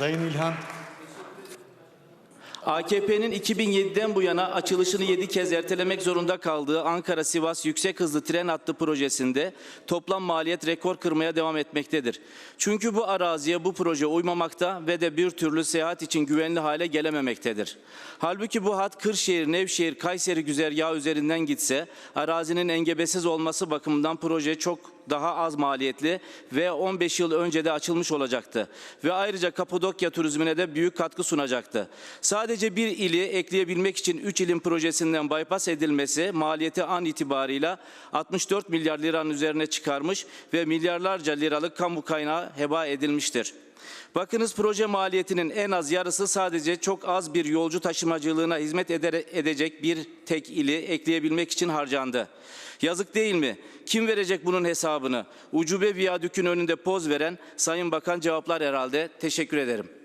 Sayın İlhan, AKP'nin 2007'den bu yana açılışını 7 kez ertelemek zorunda kaldığı Ankara-Sivas yüksek hızlı tren hattı projesinde toplam maliyet rekor kırmaya devam etmektedir. Çünkü bu araziye bu proje uymamakta ve de bir türlü seyahat için güvenli hale gelememektedir. Halbuki bu hat Kırşehir, Nevşehir, Kayseri güzergahı üzerinden gitse arazinin engebesiz olması bakımından proje çok daha az maliyetli ve 15 yıl önce de açılmış olacaktı. Ve ayrıca Kapadokya turizmine de büyük katkı sunacaktı. Sadece bir ili ekleyebilmek için 3 ilin projesinden bypass edilmesi maliyeti an itibarıyla 64 milyar liranın üzerine çıkarmış ve milyarlarca liralık kamu kaynağı heba edilmiştir. Bakınız proje maliyetinin en az yarısı sadece çok az bir yolcu taşımacılığına hizmet edecek bir tek ili ekleyebilmek için harcandı. Yazık değil mi? Kim verecek bunun hesabını? Ucube viyadükün önünde poz veren Sayın Bakan cevaplar herhalde. Teşekkür ederim.